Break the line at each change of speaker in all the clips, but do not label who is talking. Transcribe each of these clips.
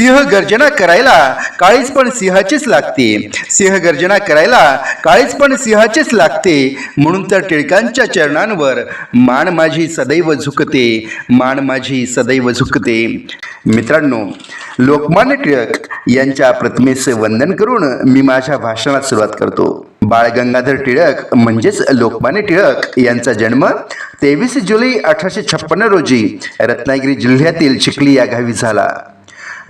सिंह गर्जना करायला काळीच पण सिंहाचीच लागते. सिंह गर्जना करायला काळीच पण सिंहाचीच लागते. म्हणून तर टिळकांच्या चरणांवर मान माझी सदैव झुकते. मान माझी सदैव झुकते. मित्रांनो लोकमान्य टिळक यांच्या प्रतिमेचे वंदन करून मी माझ्या भाषणाला सुरुवात करतो. बाळ गंगाधर टिळक म्हणजेच लोकमान्य टिळक यांचा जन्म तेवीस जुलै अठराशे छप्पन्न रोजी रत्नागिरी जिल्ह्यातील चिखली या गावी झाला.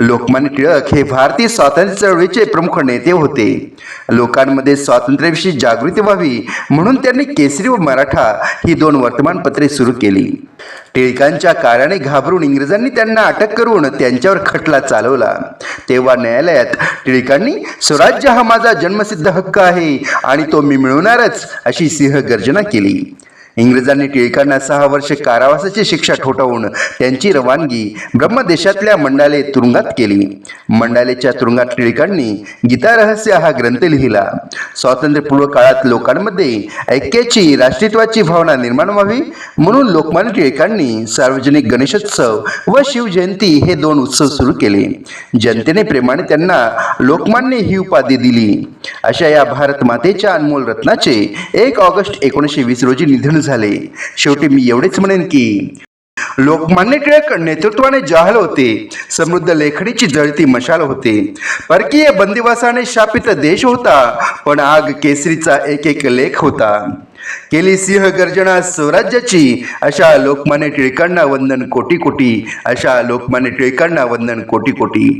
लोकमान्य टिळक हे भारतीय स्वातंत्र्य चळवळीचे प्रमुख नेते होते. लोकांमध्ये स्वातंत्र्याविषयी जागृती व्हावी म्हणून त्यांनी केसरी व मराठा ही दोन वर्तमानपत्रे सुरू केली. टिळकांच्या कार्याने घाबरून इंग्रजांनी त्यांना अटक करून त्यांच्यावर खटला चालवला. तेव्हा न्यायालयात टिळकांनी स्वराज्य हा माझा जन्मसिद्ध हक्क आहे आणि तो मी मिळवणारच अशी सिंह गर्जना केली. इंग्रजांनी टिळकांना सहा वर्षे कारावासाची शिक्षा ठोठावून त्यांची रवानगी ब्रह्मदेशातल्या मंडाले तुरुंगात केली. मंडालेच्या तुरुंगात टिळकांनी गीता रहस्य हा ग्रंथ लिहिला. स्वातंत्र्यपूर्व काळात लोकांमध्ये ऐक्याची राष्ट्रीयत्वाची भावना निर्माण व्हावी म्हणून लोकमान्य टिळकांनी सार्वजनिक गणेशोत्सव व शिवजयंती हे दोन उत्सव सुरू केले. जनतेने प्रेमाने त्यांना लोकमान्य ही उपाधी दिली. अशा या भारत मातेच्या अनमोल रत्नाचे एक ऑगस्ट एकोणीसशे वीस रोजी निधन झाले. शेवटी मी एवढेच म्हणेन की लोकमान्य टिळक नेतृत्वाने जाहल होते समृद्ध लेखणीची जळती मशाल होते. परकीय बंदिवासाने शापित देश होता पण आग केसरीचा एक एक लेख होता. केली सिंह गर्जना स्वराज्याची अशा लोकमान्य टिळकांना वंदन कोटी कोटी अशा लोकमान्य टिळकांना वंदन कोटी कोटी.